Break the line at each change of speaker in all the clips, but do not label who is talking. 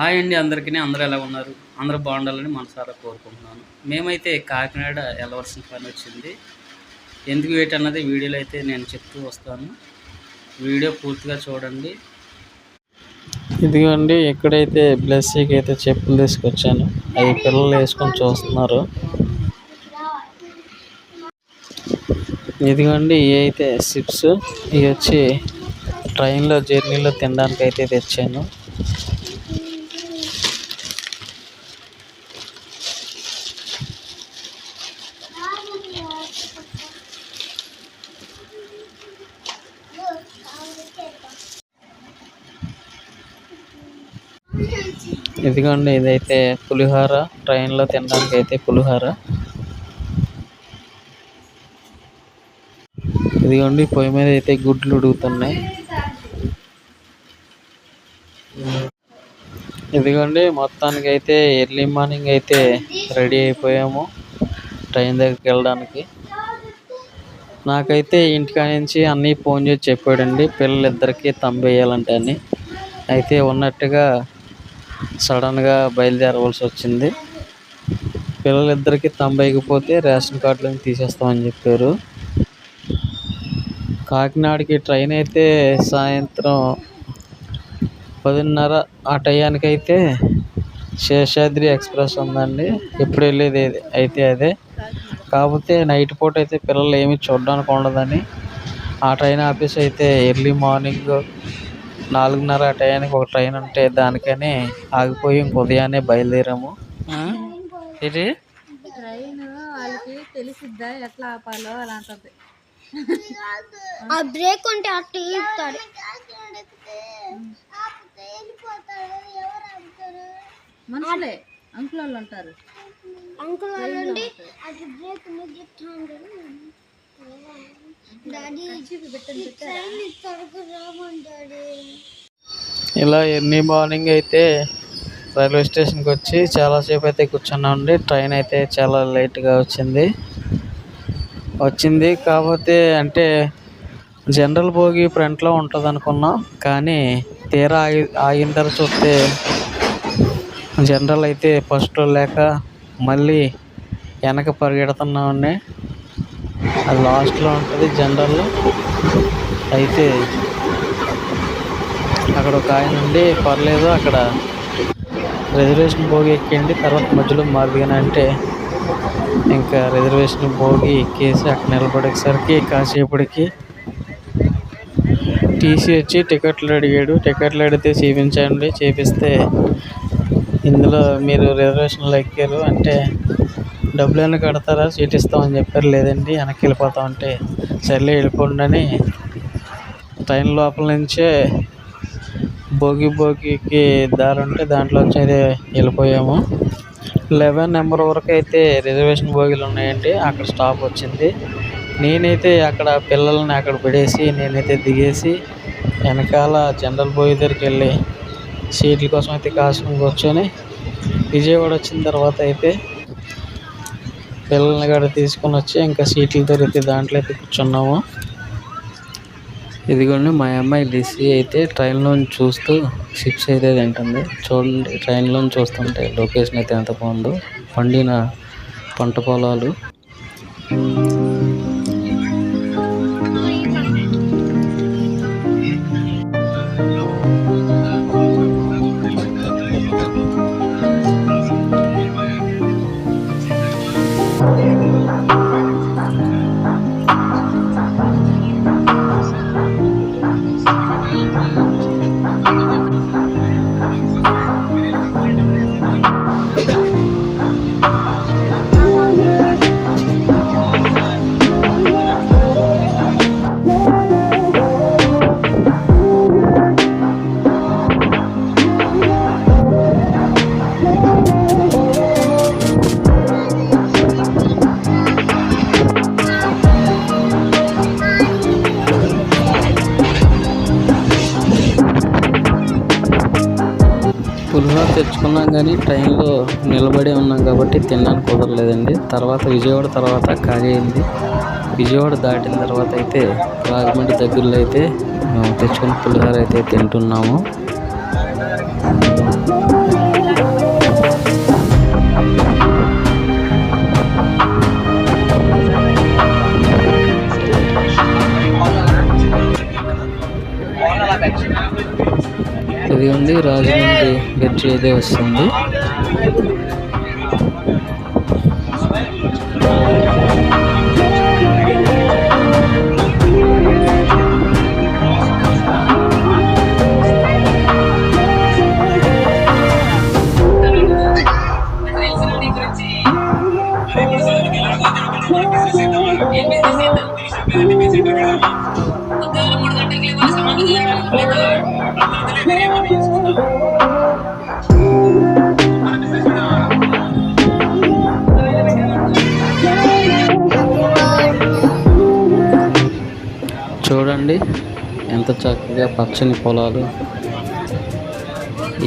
Hi అండి అందరికీ. అందరూ ఎలా ఉన్నారు? అందరూ బాగుండాలని మనసారా కోరుకుంటున్నాను. మేమైతే కాకినాడ వెళ్ళవలసిన పని వచ్చింది. ఎందుకు వేటి అన్నది వీడియోలో అయితే నేను చెప్తూ వస్తాను. వీడియో పూర్తిగా చూడండి.
ఇదిగోండి ఇక్కడైతే బ్లెస్సీకి అయితే చెప్పులు తీసుకొచ్చాను. అవి పిల్లలు వేసుకొని చూస్తున్నారు. ఇదిగోండి ఇవి అయితే సిప్స్ ఇవి వచ్చి ట్రైన్లో జర్నీలో తినడానికి అయితే తెచ్చాను. ఇదిగోండి ఇదైతే పులిహోర. ట్రైన్లో తినడానికి అయితే పులిహోర. ఇదిగోండి పొయ్యి మీద అయితే గుడ్లు ఉడుగుతున్నాయి ఇదిగోండి మొత్తానికి అయితే ఎర్లీ మార్నింగ్ అయితే రెడీ అయిపోయాము ట్రైన్ దగ్గరికి వెళ్ళడానికి. నాకైతే ఇంటికా నుంచి అన్నీ ఫోన్ చేసి చెప్పాడండి పిల్లలిద్దరికీ తంబేయాలంటే అని. అయితే ఉన్నట్టుగా సడన్గా బయలుదేరవలసి వచ్చింది. పిల్లలిద్దరికీ తంబైకపోతే రేషన్ కార్డులను తీసేస్తామని చెప్పారు. కాకినాడకి ట్రైన్ అయితే సాయంత్రం పదిన్నర ఆ టయానికి అయితే శేషాద్రి ఎక్స్ప్రెస్ ఉందండి. ఎప్పుడు వెళ్ళేది అయితే అదే. కాకపోతే నైట్ పూట అయితే పిల్లలు ఏమి చూడడానికి ఉండదని. ఆ ట్రైన్ ఆఫీస్ అయితే ఎర్లీ మార్నింగ్ నాలుగున్నర ఆ టయానికి ఒక ట్రైన్ ఉంటే దానికని ఆగిపోయి ఇంక ఉదయాన్నే బయలుదేరాము. ఇది
ట్రైన్ వాళ్ళకి తెలిసిద్దా? ఎట్లా ఆపాలో అలాంటిది
ఆ బ్రేక్ ఉంటే అట్ట ఈపుతాడు
మనుషులే అంకుల్ వాళ్ళు ఉంటారు
అంకుల్ వాళ్ళండి అది బ్రేక్
ఇలా ఎర్లీ మార్నింగ్ అయితే రైల్వే స్టేషన్కి వచ్చి చాలాసేపు అయితే కూర్చున్నామండి. ట్రైన్ అయితే చాలా లేట్గా వచ్చింది. వచ్చింది కాకపోతే అంటే జనరల్ భోగి ఫ్రంట్లో ఉంటుంది అనుకున్నాం కానీ తీరా ఆగి ఆగిన తర్వాత చూస్తే జనరల్ అయితే ఫస్ట్లో లేక మళ్ళీ వెనక పరిగెడుతున్నామండి. అది లాస్ట్లో ఉంటుంది జనరల్ అయితే అక్కడ ఒక ఆయన ఉండి పర్లేదు అక్కడ రిజర్వేషన్ భోగి ఎక్కండి తర్వాత మధ్యలో మారుదిగానే అంటే ఇంకా రిజర్వేషన్ భోగి ఎక్కేసి అక్కడ నిలబడేసరికి కాసేపటికి టీసీ వచ్చి టికెట్లు అడిగాడు. టికెట్లు అడిగితే చూపించండి చేపిస్తే ఇందులో మీరు రిజర్వేషన్లో ఎక్కారు అంటే డబ్బులు ఏమైనా కడతారా? సీట్ ఇస్తామని చెప్పారు. లేదండి వెనక్కి వెళ్ళిపోతాం అంటే సర్లే వెళ్ళిపోండి అని ట్రైన్ లోపల నుంచే భోగి భోగికి దారి ఉంటే దాంట్లోంచి అయితే వెళ్ళిపోయాము. లెవెన్ నెంబర్ వరకు అయితే రిజర్వేషన్ భోగిలు ఉన్నాయండి. అక్కడ స్టాప్ వచ్చింది. నేనైతే అక్కడ పిల్లల్ని అక్కడ పడేసి నేనైతే దిగేసి వెనకాల జనరల్ భోగి దగ్గరికి వెళ్ళి సీట్ల కోసం అయితే కాసుకుని కూర్చొని విజయవాడ వచ్చిన తర్వాత అయితే పిల్లల్ని కూడా తీసుకొని వచ్చి ఇంకా సీట్లు దొరికితే దాంట్లో అయితే కూర్చున్నాము. ఇదిగోండి మా అమ్మాయి లిసి అయితే ట్రైన్లో చూస్తూ షిప్స్ అయితే తింటుంది. చూడండి ట్రైన్లో చూస్తుంటే లొకేషన్ అయితే ఎంత బాగుందో. పండిన పంట పొలాలు. తెచ్చుకున్నాం కానీ ట్రైన్లో నిలబడి ఉన్నాం కాబట్టి తినడానికి కుదరలేదండి. తర్వాత విజయవాడ తర్వాత ఖాళీ అయింది. విజయవాడ దాటిన తర్వాత అయితే రాజమండ్రి దగ్గరలో అయితే మేము తెచ్చుకున్న పులిహోర అయితే తింటున్నాము. ఇదిగోండి రాజమండ్రి బ్రిడ్జ్ అయితే వస్తుంది. చూడండి ఎంత చక్కగా పచ్చని పొలాలు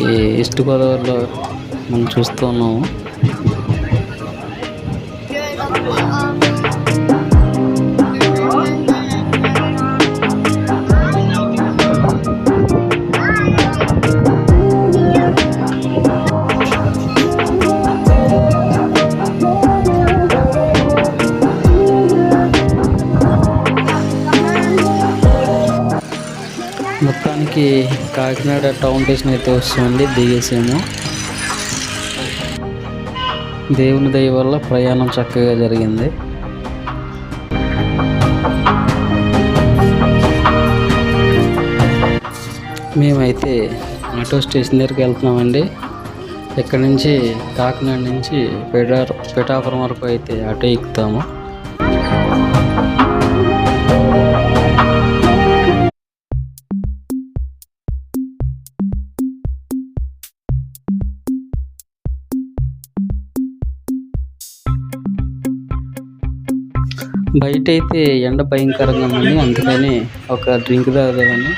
ఈ ఈస్ట్ గోదావరిలో మనం చూస్తున్నాము మొత్తానికి కాకినాడ టౌన్ స్టేషన్ అయితే వస్తుంది దిగేసాము. దేవుని దయ వల్ల ప్రయాణం చక్కగా జరిగింది. మేమైతే ఆటో స్టేషన్ దగ్గరికి వెళ్తున్నామండి. ఇక్కడ నుంచి కాకినాడ నుంచి పిఠా పిఠాపురం వరకు అయితే ఆటో ఎక్కుతాము. బయట అయితే ఎండ భయంకరంగా ఉంది. అందుకని ఒక డ్రింక్ తాగుదామని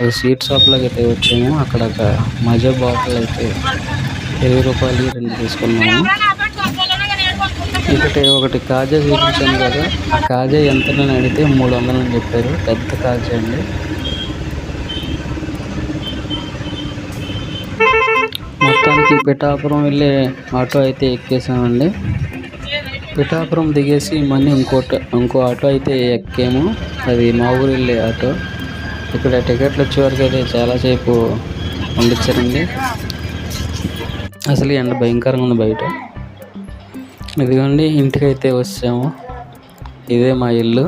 ఒక స్వీట్ షాప్లోకి అయితే వచ్చాము. అక్కడ ఒక మజా బాటిల్ అయితే ఇరవై రూపాయలు రెండు తీసుకున్నాము. ఇక్కడ ఒకటి కాజా చూపించాను కదా. ఆ కాజా ఎంతనని అడిగితే మూడు వందలు అని చెప్పారు. పెద్ద కాజా అండి. మొత్తానికి పిఠాపురం వెళ్ళే ఆటో అయితే ఎక్కేసామండి. పిఠాపురం దిగేసి మళ్ళీ ఇంకోట ఇంకో ఆటో అయితే ఎక్కాము. అది మా ఊరు వెళ్ళే ఆటో. ఇక్కడ టికెట్లు వచ్చేవరకు అయితే చాలాసేపు పంపించారండి. అసలు ఎండ భయంకరంగా ఉంది బయట. ఇదిగోండి ఇంటికైతే వచ్చాము. ఇదే మా ఇల్లు.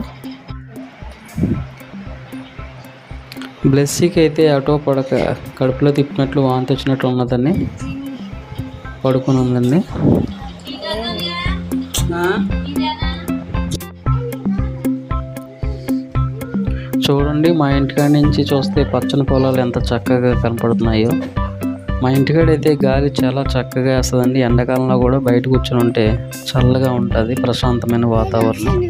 బ్లెస్సీకి అయితే ఆటో పడక కడుపులో తిప్పినట్లు వాంతి వచ్చినట్లు ఉన్నదని పడుకుని ఉందండి. చూడండి మా ఇంటికాడ నుంచి చూస్తే పచ్చని పొలాలు ఎంత చక్కగా కనపడుతున్నాయో. మా ఇంటికాడ అయితే గాలి చాలా చక్కగా వేస్తుందండి. ఎండాకాలంలో కూడా బయట కూర్చొని ఉంటే చల్లగా ఉంటుంది ప్రశాంతమైన వాతావరణం.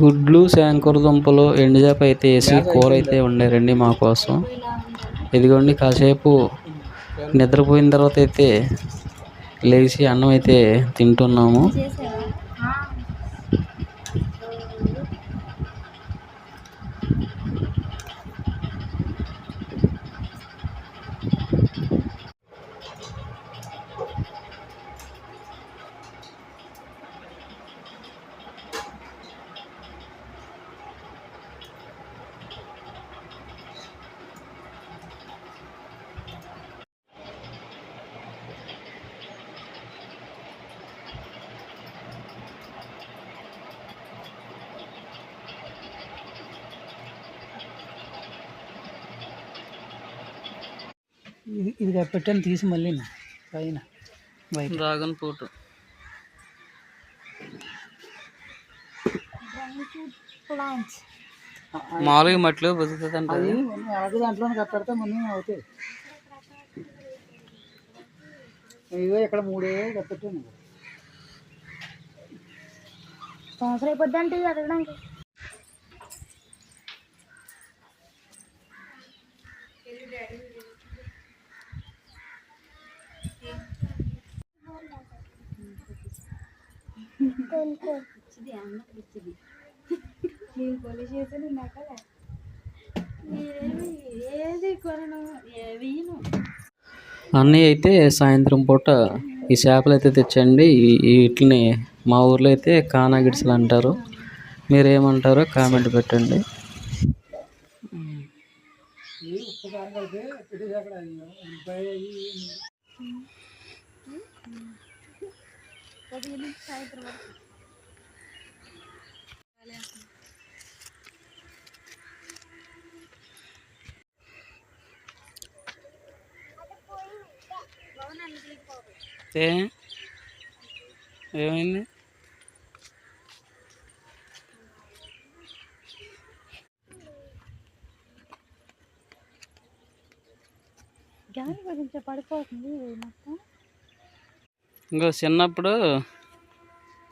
గుడ్లు శాంకూర దుంపలు ఎండుచేప అయితే వేసి కూర అయితే వండారండి మా కోసం. ఇదిగోండి కాసేపు నిద్రపోయిన తర్వాత అయితే లేచి అన్నం అయితే తింటున్నాము.
ఇది ఇది పెట్టాను తీసి మళ్ళీ పైన
డ్రాగన్ ఫ్రూట్. మామూలుగా మట్టిలో బతుకుతుంది
అలాగే దాంట్లో కప్పెడితే మనం అవుతాయి. ఇవే ఇక్కడ మూడే కప్పెట్టాను.
సంవత్సరం అయిపోద్ది అంటే ఎదగడానికి
నేను పోలీస్ చేసి నాకలే
ఏది ఏది కొనను ఏవిను
అన్నయ్య అయితే సాయంత్రం పూట ఈ చేపలు అయితే తెచ్చండి వీటిని మా ఊర్లో అయితే కానా గిడ్సలు అంటారు మీరు ఏమంటారో కామెంట్ పెట్టండి
ఏ ఏమైంది?
గాలి గురించి పడిపోతుంది మొత్తం.
ఇంకో చిన్నప్పుడు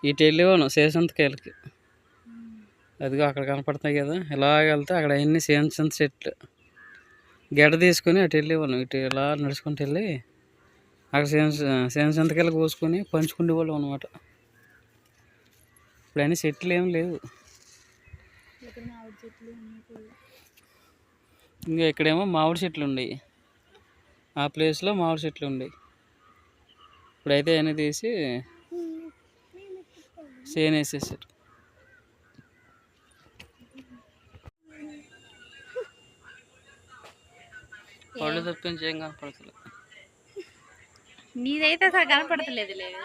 ఇటు వెళ్ళేవాను సేసంతకాయలకి అదిగో అక్కడ కనపడుతున్నాయి కదా ఇలాగ వెళ్తే అక్కడ అన్ని సేంసంత చెట్లు గెడ తీసుకొని అటు వెళ్ళేవాళ్ళం ఇటు ఇలా నడుచుకుంటూ వెళ్ళి అక్కడ సేన్స్ సేంసంతకాయలు కోసుకొని పంచుకునేవాళ్ళం అనమాట ఇప్పుడు అన్నీ చెట్లు ఏం లేవు. ఇంకా ఇక్కడేమో మామిడి చెట్లు ఉండేవి ఆ ప్లేస్లో మామిడి చెట్లు ఉండేవి ఇప్పుడైతే ఆయన తీసి సేన్ వేసేసారు. పళ్ళు తప్పించి ఏం కనపడతలేదు
నీదైతే అసలు కనపడతలేదు లేదు